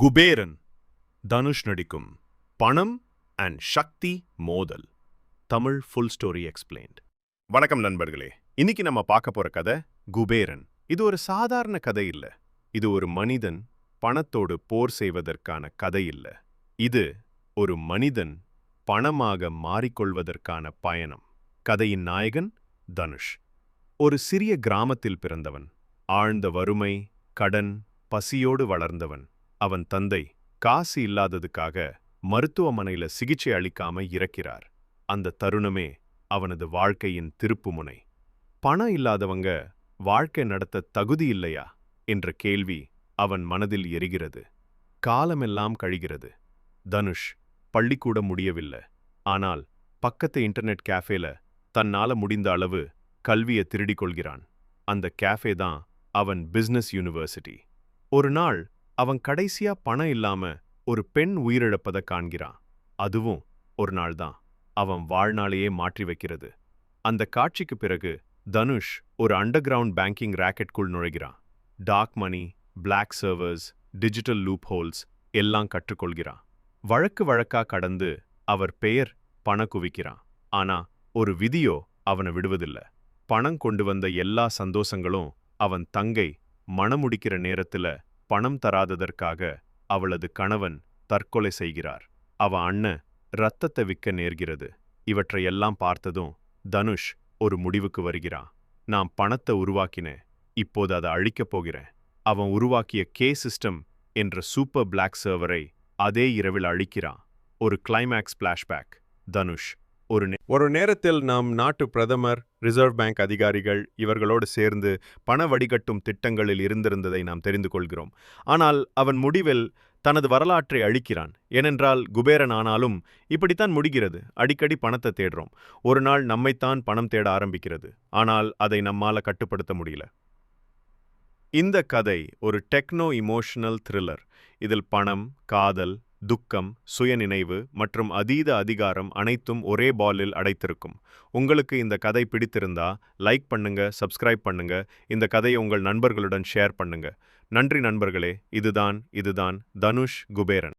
குபேரன் தனுஷ் நடிக்கும் பணம் அண்ட் சக்தி மோதல். தமிழ் ஃபுல் ஸ்டோரி எக்ஸ்பிளைன்ட் வணக்கம் நண்பர்களே. இன்னைக்கு நம்ம பார்க்க போற கதை குபேரன். இது ஒரு சாதாரண கதை இல்ல. இது ஒரு மனிதன் பணத்தோடு போர் செய்வதற்கான கதை இல்ல. இது ஒரு மனிதன் பணமாக மாறிக்கொள்வதற்கான பயணம். கதையின் நாயகன் தனுஷ். ஒரு சிறிய கிராமத்தில் பிறந்தவன். ஆழ்ந்த வறுமை கடன் பசியோடு வளர்ந்தவன். அவன் தந்தை காசு இல்லாததுக்காக மருத்துவமனையில சிகிச்சை அளிக்காம இறக்கிறார். அந்த தருணமே அவனது வாழ்க்கையின் திருப்புமுனை. பணம் இல்லாதவங்க வாழ்க்கை நடத்த தகுதி இல்லையா? என்ற கேள்வி அவன் மனதில் எரிகிறது. காலமெல்லாம் கழிகிறது. தனுஷ் பள்ளிக்கூடம் முடியவில்லை. ஆனால் பக்கத்து இன்டர்நெட் கேஃபேல தன்னால முடிந்த அளவு கல்வியை திருடிக் கொள்கிறான். அந்த கேஃபே தான் அவன் பிசினஸ் யூனிவர்சிட்டி. ஒரு நாள் அவன் கடைசியா பணம் இல்லாம ஒரு பெண் உயிரிழப்பதை காண்கிறான். அதுவும் ஒரு நாள் தான். அவன் வாழ்நாளையே மாற்றி வைக்கிறது. அந்த காட்சிக்கு பிறகு தனுஷ் ஒரு அண்டர் கிரவுண்ட் பேங்கிங் ராக்கெட்குள் நுழைகிறான். Dark money black servers digital loopholes எல்லாம் கற்றுக்கொள்கிறான். வழக்கு வழக்கா கடந்து அவர் பெயர் பண குவிக்கிறான். ஆனா ஒரு விதியோ அவனை விடுவதில்ல. பணம் கொண்டு வந்த எல்லா சந்தோஷங்களும் அவன் தங்கை மணமுடிக்கிற நேரத்துல பணம் தராததற்காக அவளது கணவன் தற்கொலை செய்கிறார். அவ அண்ணன் ரத்தத்தை விற்க நேர்கிறது. இவற்றையெல்லாம் பார்த்ததும் தனுஷ் ஒரு முடிவுக்கு வருகிறான். நான் பணத்தை உருவாக்கினேன் இப்போது அதை அழிக்கப் போகிறேன். அவன் உருவாக்கிய கே சிஸ்டம் என்ற சூப்பர் பிளாக் சர்வரை அதே இரவில் அழிக்கிறான். ஒரு கிளைமேக்ஸ் பிளாஷ்பேக் தனுஷ் ஒரு ஒரு நேரத்தில் நம் நாட்டு பிரதமர் ரிசர்வ் பேங்க் அதிகாரிகள் இவர்களோடு சேர்ந்து பண வடிகட்டும் திட்டங்களில் இருந்திருந்ததை நாம் தெரிந்து கொள்கிறோம். ஆனால் அவன் முடிவில் தனது வரலாற்றை அழிக்கிறான். ஏனென்றால் குபேரன் ஆனாலும் இப்படித்தான் முடிகிறது. அடிக்கடி பணத்தை தேடுறோம். ஒரு நாள் நம்மைத்தான் பணம் தேட ஆரம்பிக்கிறது. ஆனால் அதை நம்மால கட்டுப்படுத்த முடியல. இந்த கதை ஒரு டெக்னோ இமோஷனல் த்ரில்லர். இதில் பணம் காதல் துக்கம் சுயநினைவு மற்றும் அதீத அதிகாரம் அனைத்தும் ஒரே பாலில் அடைத்திருக்கும். உங்களுக்கு இந்த கதை பிடித்திருந்தா லைக் பண்ணுங்க சப்ஸ்கிரைப் பண்ணுங்க. இந்த கதையை உங்கள் நண்பர்களுடன் ஷேர் பண்ணுங்க. நன்றி நண்பர்களே இதுதான் இதுதான் தனுஷ் குபேரன்.